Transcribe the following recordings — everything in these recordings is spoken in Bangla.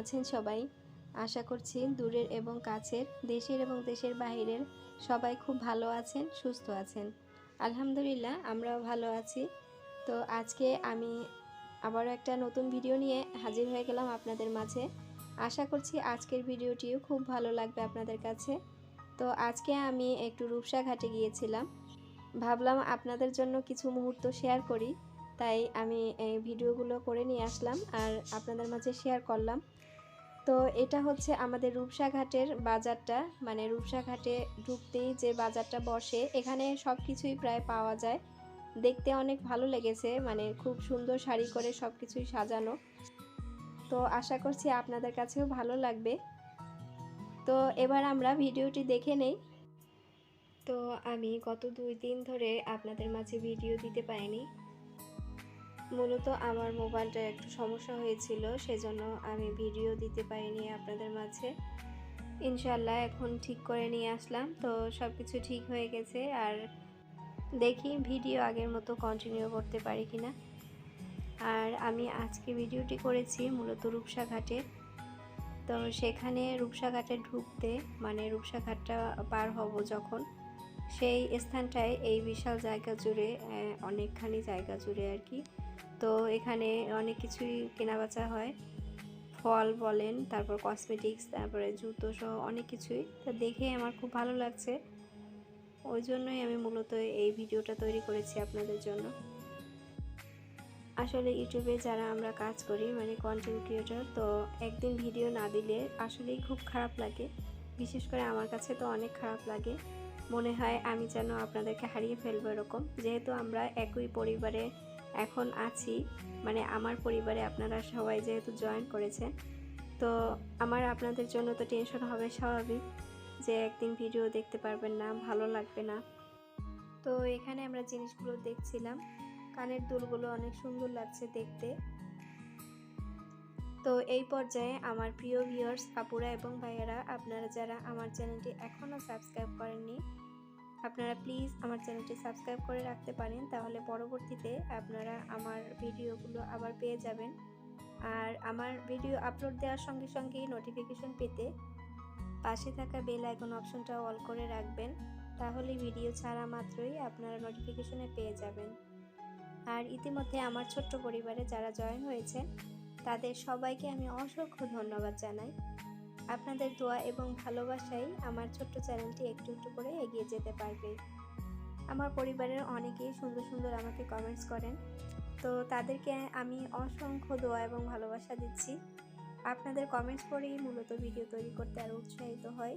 আছেন সবাই। আশা করছি দূরের এবং কাছের, দেশের এবং দেশের বাইরের সবাই খুব ভালো আছেন, সুস্থ আছেন। আলহামদুলিল্লাহ, আমরাও ভালো আছি। তো আজকে আমি আবারও একটা নতুন ভিডিও নিয়ে হাজির হয়ে গেলাম আপনাদের মাঝে। আশা করছি আজকের ভিডিওটিও খুব ভালো লাগবে আপনাদের কাছে। তো আজকে আমি একটু রূপসা ঘাটে গিয়েছিলাম। ভাবলাম আপনাদের জন্য কিছু মুহূর্ত শেয়ার করি। তাই আমি এই ভিডিওগুলো করে নিয়ে আসলাম আর আপনাদের মাঝে শেয়ার করলাম। তো এটা হচ্ছে আমাদের রূপসা ঘাটের বাজারটা। মানে রূপসা ঘাটে ঢুকতেই যে বাজারটা বসে, এখানে সব কিছুই প্রায় পাওয়া যায়। দেখতে অনেক ভালো লেগেছে মানে খুব সুন্দর শাড়ি করে সব কিছুই সাজানো। তো আশা করছি আপনাদের কাছেও ভালো লাগবে। তো এবার আমরা ভিডিওটি দেখে নেই। তো আমি গত দুই দিন ধরে আপনাদের মাঝে ভিডিও দিতে পারিনি। মূলত আমার মোবাইলটা একটু সমস্যা হয়েছিল, সেজন্য আমি ভিডিও দিতে পারিনি আপনাদের মাঝে। ইনশাল্লাহ এখন ঠিক করে নিয়ে আসলাম। তো সব কিছু ঠিক হয়ে গেছে আর দেখি ভিডিও আগের মতো কন্টিনিউ করতে পারি কি না আর আমি আজকে ভিডিওটি করেছি মূলত রূপসা ঘাটে তো সেখানে রূপসা ঘাটে ঢুকতে মানে রূপসা ঘাটটা পার হব যখন, সেই স্থানটায় এই বিশাল জায়গা জুড়ে অনেকখানি জায়গা জুড়ে আর কি। তো এখানে অনেক কিছুই কেনাবেচা হয়। ফল বলেন, তারপর কসমেটিক্স তারপরে জুতো সহ অনেক কিছুই। তা দেখে আমার খুব ভালো লাগছে। ওই জন্যই আমি মূলত এই ভিডিওটা তৈরি করেছি আপনাদের জন্য। আসলে ইউটিউবে যারা আমরা কাজ করি মানে কন্টেন্ট ক্রিয়েটর তো একদিন ভিডিও না দিলে আসলেই খুব খারাপ লাগে। বিশেষ করে আমার কাছে তো অনেক খারাপ লাগে। মনে হয় আমি যেন আপনাদেরকে হারিয়ে ফেলব এরকম। যেহেতু আমরা একই পরিবারে এখন আছি। মানে আমার পরিবারে আপনারা সবাই যেহেতু জয়েন করেছেন, তো আমার আপনাদের জন্য তো টেনশন হবে স্বাভাবিক যে একদিন ভিডিও দেখতে পারবেন না, ভালো লাগবে না। তো এখানে আমরা জিনিসগুলো দেখছিলাম। কানের দুলগুলো অনেক সুন্দর লাগছে দেখতে। তো এই পর্যায়ে আমার প্রিয় ভিউয়ার্স আপুরা এবং ভাইয়েরা, আপনারা যারা আমার চ্যানেলটি এখনও সাবস্ক্রাইব করেননি আপনারা প্লিজ আমার চ্যানেলটি সাবস্ক্রাইব করে রাখতে পারেন, তাহলে পরবর্তীতে আপনারা আমার ভিডিওগুলো আবার পেয়ে যাবেন। আর আমার ভিডিও আপলোড দেওয়ার সঙ্গে সঙ্গেই নোটিফিকেশন পেতে পাশে থাকা বেল আইকন অপশনটা অল করে রাখবেন, তাহলে ভিডিও ছাড়া মাত্রই আপনারা নোটিফিকেশনে পেয়ে যাবেন। আর ইতিমধ্যে আমার ছোট্ট পরিবারে যারা জয়েন হয়েছে তাদের সবাইকে আমি অসংখ্য ধন্যবাদ জানাই। আপনাদের দোয়া এবং ভালোবাসাই আমার ছোট্ট চ্যানেলটি একটু একটু করে এগিয়ে যেতে পারবে। আমার পরিবারের অনেকেই সুন্দর সুন্দর আমাকে কমেন্টস করেন। তো তাদেরকে আমি অসংখ্য দোয়া এবং ভালোবাসা দিচ্ছি। আপনাদের কমেন্টস পড়েই মূলত ভিডিও তৈরি করতে আরও উৎসাহিত হয়।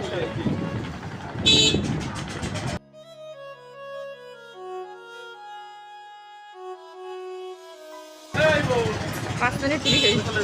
সাইডে পাঁচ মিনিট চুরি খেয়েছি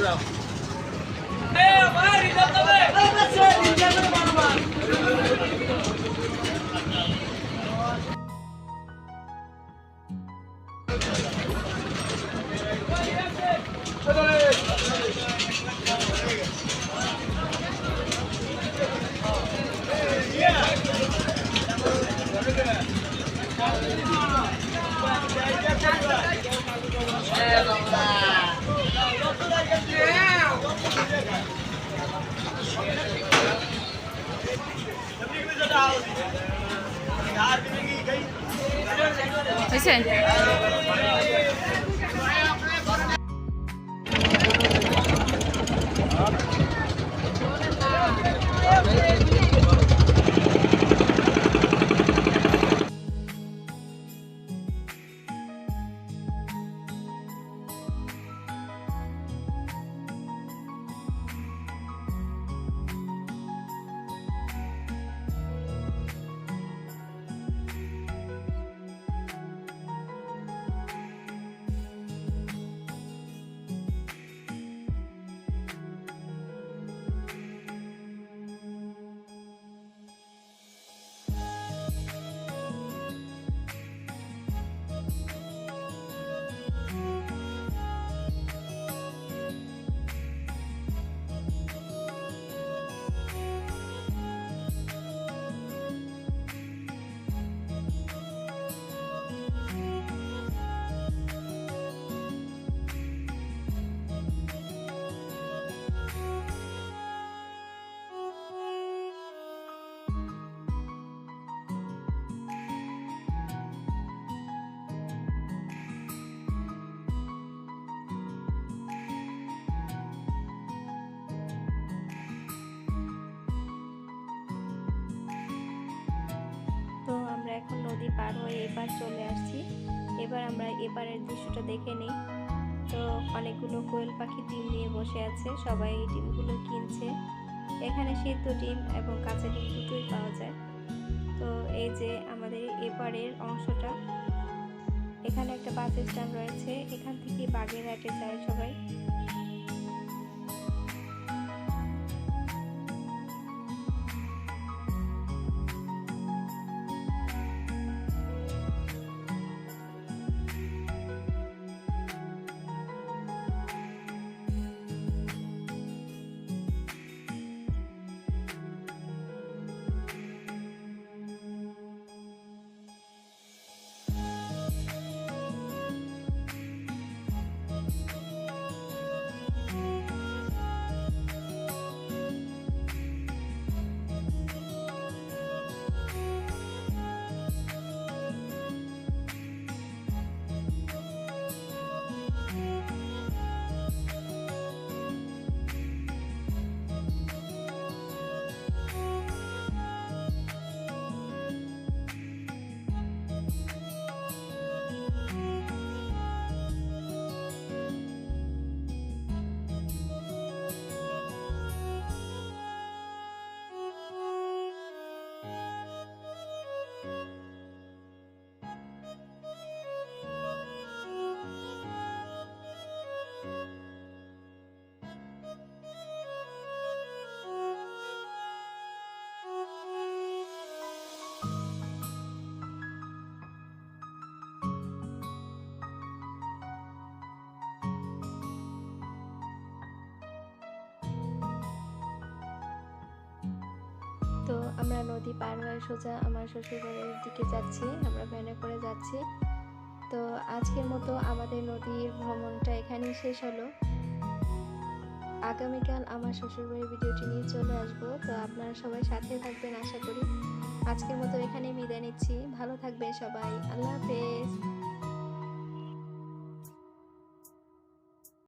হয়েছে নদী পার হয়ে এপার চলে আসছি। এবার আমরা এপারের দৃশ্যটা দেখে নিই। তো অনেকগুলো কোয়েল পাখি ডিম নিয়ে বসে আছে। সবাই এই ডিমগুলো কিনছে। এখানে সিদ্ধ ডিম এবং কাঁচা ডিম দুটোই পাওয়া যায়। তো এই যে আমাদের এপারের অংশটা, এখানে একটা বাস স্ট্যান্ড রয়েছে। এখান থেকে বাগেরহাটে যায় সবাই। আমরা নদী পার হয়ে সোজা আমার শ্বশুরবাড়ির দিকে যাচ্ছি, আমরা ভ্যানে করে যাচ্ছি। তো আজকের মতো আমাদের নদীর ভ্রমণটা এখানেই শেষ হলো। আগামীকাল আমার শ্বশুরবাড়ির ভিডিওটি নিয়ে চলে আসব। তো আপনারা সবাই সাথে থাকবেন, আশা করি। আজকের মতো এখানে বিদায় নিচ্ছি। ভালো থাকবেন সবাই। আল্লাহ হাফেজ।